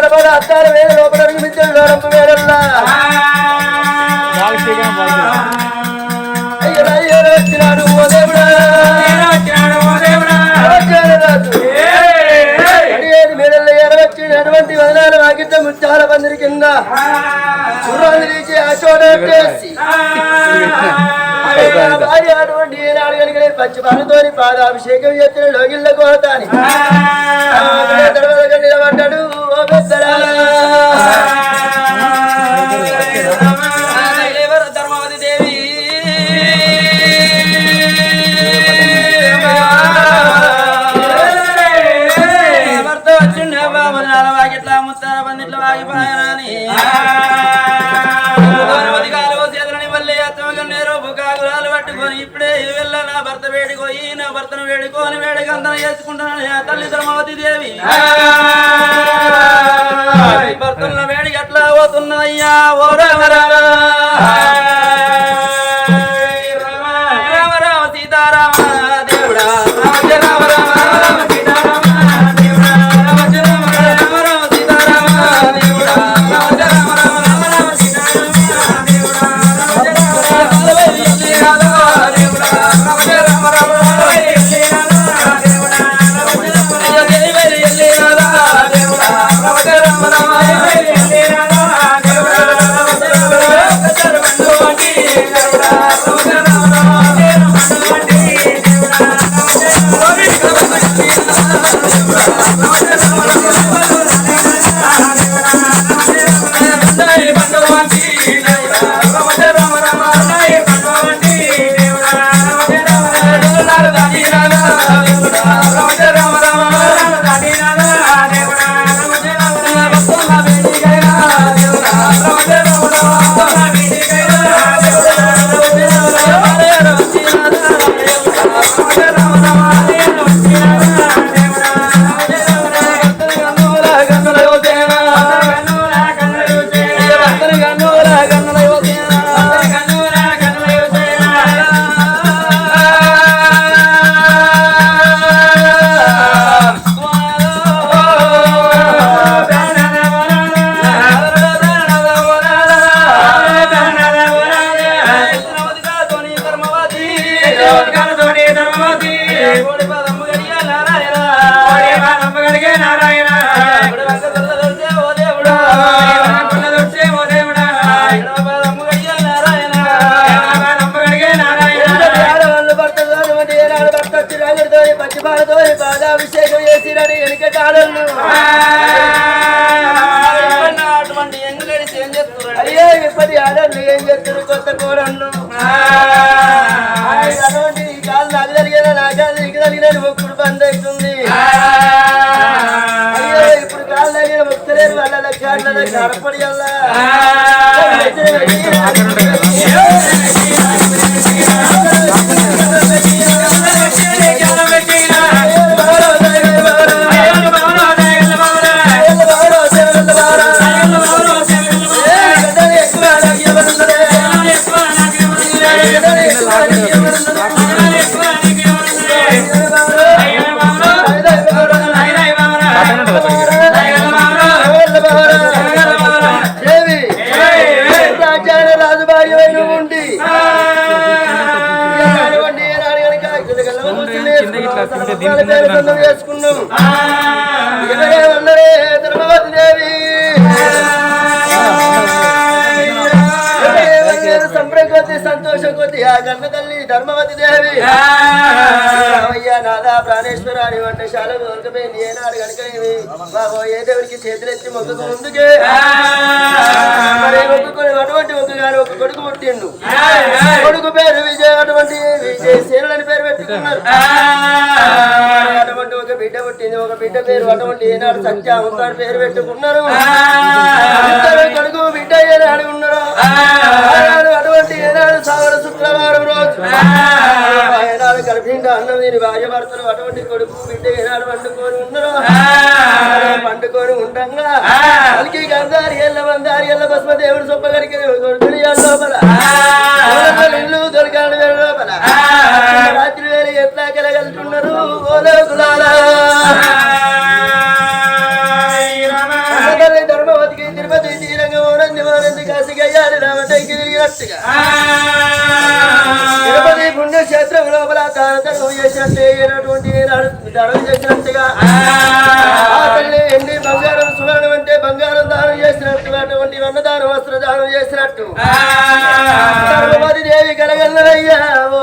ఆడపడ అత్తారు వేరే లోపల మిత్రులు నరంపు వేరల్లా. అయ్యో వచ్చినాడు ఓ దేవుడా. వచ్చాడు రాజు. అడిగేది మీరల్లో ఎరవచ్చినటువంటి వదనాలు వాకిట్ల ముత్యాల పందిరి కింద. గుర్రాలు తీసి ఆ చోట పెట్టేసి భార్య అటువంటి ఏనాడు కనుక పచ్చి పనుతోని పాదాభిషేకం చేసిన లోగిళ్ళ కోతాని వేడుకొని వేడుకంతన చేసుకుంటానని ఆ తల్లి ధర్మవతి దేవి భర్తల వేడి ఎట్లా పోతున్నదయ్యా? ఓ పాదాభిషేకం చేసిరని వెనుకటి ఆడళ్ళు అటువంటి ఎంగులేడిసి ఏం చేస్తున్నారు అయ్యో ఇప్పటి ఆడళ్ళు ఏం చేస్తారు కొత్త కూరళ్ళు అటువంటి కాలు నాకు నా బంద్ అవుతుంది. అయ్యో ఇప్పుడు కాలు తగిన ముక్తలేరు వాళ్ళ కాళ్ళ కడపడి రాజుబారి చేసుకున్నాం. ధర్మవతి దేవి. కొద్ది ఆ కన్న తల్లి ధర్మవతి దేవి. నాదా ప్రాణేశ్వరాని వంట దొరకపోయింది ఏనాడు కనుకనేవి బాబో ఏ దేవుడికి చేతులెత్తి మొక్కకు ముందుకే. మరి ఒక్కొక్కడు అటువంటి ఒక్క గారు ఒక కొడుకు పుట్టిండు. కొడుకు పేరు విజయ అటువంటి విజయ్ అటువంటి ఒక బిడ్డ పుట్టింది ఒక బిడ్డ పేరు అటువంటి ఏనాడు సత్య అమ్మగారు పేరు పెట్టుకున్నారు. కొడుకు బిడ్డ ఏనాడు ఉన్నారు అటువంటి ఏనాడు సాగర శుక్రవారం రోజు. ఏనాడు కలిపిండ అన్నం దీని భార్య భర్తలు అటువంటి కొడుకు బిడ్డ ఏనాడు పండుకొని ఉన్నారు? పండుకొని ఉండంగా. కలికి గంధారి ఎల్ల మందారి ఎల్ల భస్మ దేవుడు సొప్పగలికి లోపల. ఎవరండి మారండి కాశీకి అయ్యారు రామటైకి తిరిగినట్టుగా తిరుపతి పుణ్యక్షేత్రం లోపల తారతను చేసినటువంటి ఎన్ని బంగారం సువర్ణం అంటే బంగారం దానం చేసినటువంటి అన్నదానం వస్త్ర దానం చేసినట్టు. దేవి కలగల్లయ్యా ఓ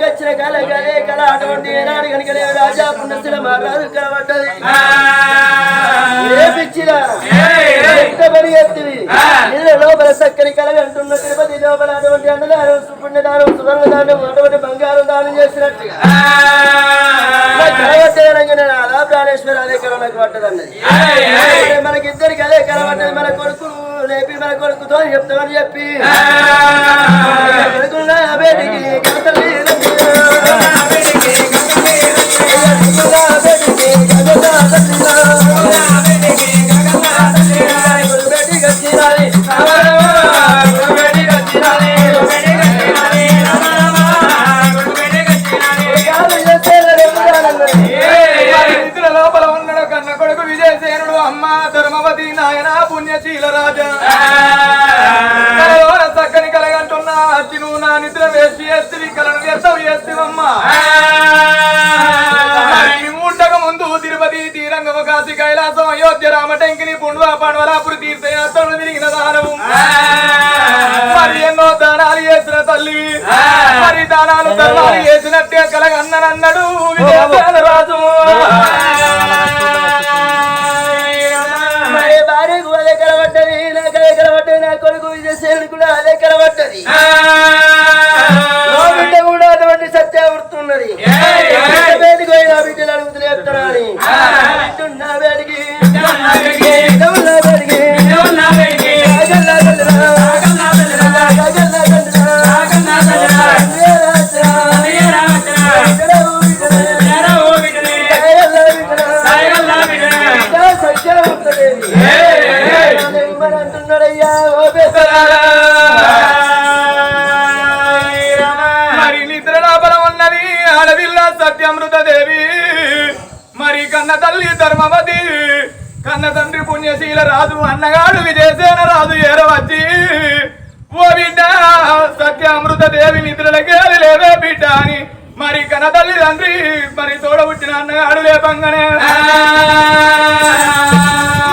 వచ్చిన కళ కలే కళ. అటువంటి ఏనాడు కనుకనే రాజా పుణ్యశిల మహారాజు ఇళ్ళ లోపల చక్కని కలగంటున్న తిరుపతి లోపల అటువంటి అన్నదానం సుపుణ్యదానం సువర్ణ దానం అటువంటి బంగారం దానం చేసినట్టుగా. ప్రాణేశ్వర అదే కళ నాకు పట్టదన్నది. మనకిద్దరికి అదే కలవట్టది మన కొడుకు లేపి మన కొడుకుతో చెప్తామని చెప్పి. బేటికి కథలి ధర్మాలు చేసినట్టే కలగన్ననన్నాడు విజయసేన రాజు. మరి భార్యకు అదే కలవట్టది నాకు అదే కలవట్టది నా కొడుకు విజయసేనుడు కూడా అదే కలవట్టది. ధర్మవతి. కన్న తండ్రి పుణ్యశీల రాజు అన్నగాడు విజయసేన రాజు ఏరవచ్చి. ఓ బిడ్డ సత్యామృత దేవి నిద్రలకే లేవే బిడ్డ అని మరి కన్న తల్లి తండ్రి మరి తోడ పుట్టిన అన్నగాడు లేపంగానే.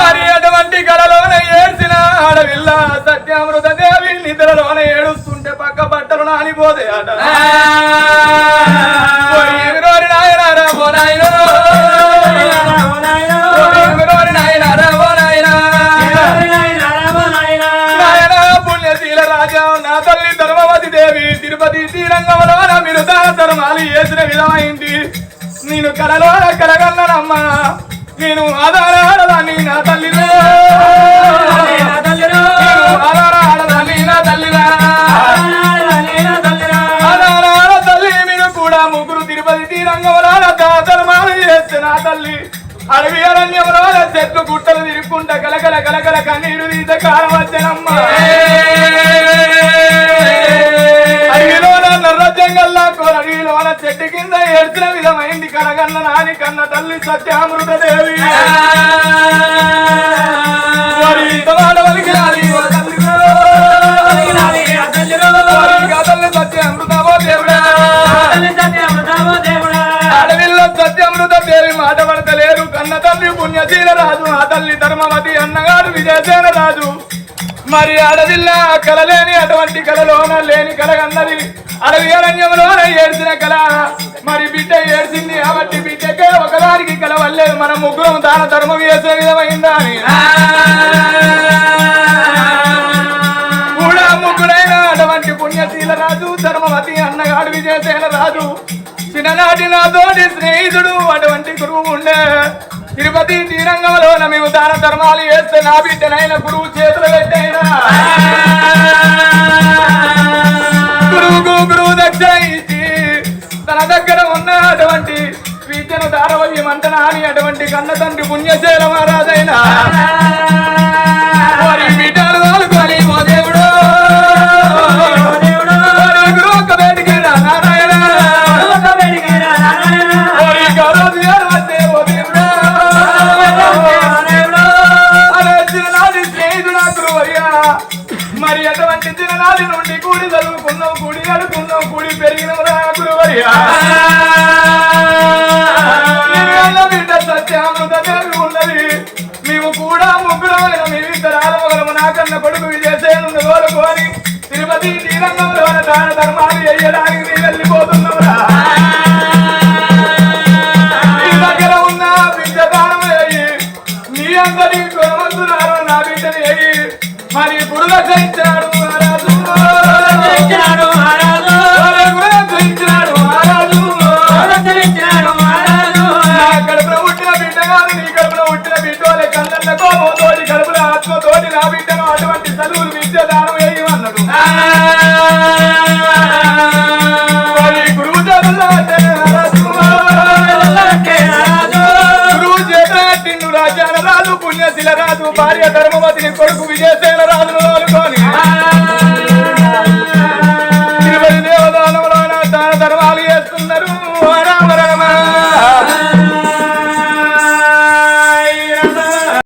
మరి అటువంటి కళలోన ఏడ్చిన ఆడవిల్ల సత్యామృత దేవి నిద్రలోన ఏడుస్తుంటే పక్క బట్టలు నానిపోతే అట. నాయనో. చేసిన నేను కలలోన కలగన్ననమ్మా నేను ఆధారాడదాన్ని నా తల్లిలో నేను ఆధారాడదాన్ని నా తల్లిరా ఆధారాడ తల్లి మీరు కూడా ముగ్గురు తిరుపతి తీరంగంలోన దాన ధర్మాలు చేస్తే నా తల్లి. అడవి అరణ్యంలో చెట్లు గుట్టలు తిరుక్కుంటా కలకల కలకల కన్నీరు తీత కాలం నర్రజంగల్లా కొరడిలోన చెట్టు కింద ఏడ్చిన విధమైంది కలగన్న నాని కన్న తల్లి సత్యామృత దేవి వారి ఇంతవాడ దేవుడా అడవిలో సత్యమృత దేవి మాట పడతలేరు కన్న తల్లి పుణ్యశీల రాజు ఆ తల్లి ధర్మవతి అన్నగాడు విజయసేన రాజు. మరి అడవిల్ల కలలేని అటువంటి కలలోన లేని కల అడవి అరణ్యంలో ఏడ్చిన కల మరి బిడ్డ ఏడ్చింది కాబట్టి బిడ్డకే ఒకదానికి కలవలేదు. మన ముగ్గురం దాన ధర్మం చేసే విధమైందా అని. కూడా ముగ్గురైన అటువంటి పుణ్యశీల రాజు ధర్మవతి అన్నగాడు విజయసేన రాజు. చిన్ననాటి నాతోటి స్నేహితుడు అటువంటి గురువు ఉండే. తిరుపతి శ్రీరంగంలో మేము దాన ధర్మాలు చేస్తే నా బిడ్డనైన గురువు చేతులు పెట్టైనా. గురువు దగ్గర ఇచ్చి తన దగ్గర ఉన్నటువంటి విద్యను ధారవల్లి మంటనాని అటువంటి కన్న తండ్రి పుణ్యశైల మహారాజైన. ఉన్న కొడుకు విజయసేను కోరుకోని తిరుపతి తీరంగంలో దాన ధర్మాలు చేయడానికి నీ వెళ్ళిపోతున్నవరా. నీ దగ్గర ఉన్న విద్య అయ్యి నీ అందరి గుణవంతురాలు బిడ్డని మరి గురుగా సహించాడు కొడుకు భార్య ధర్మవతిని కొడుకు విజయసేన రాజు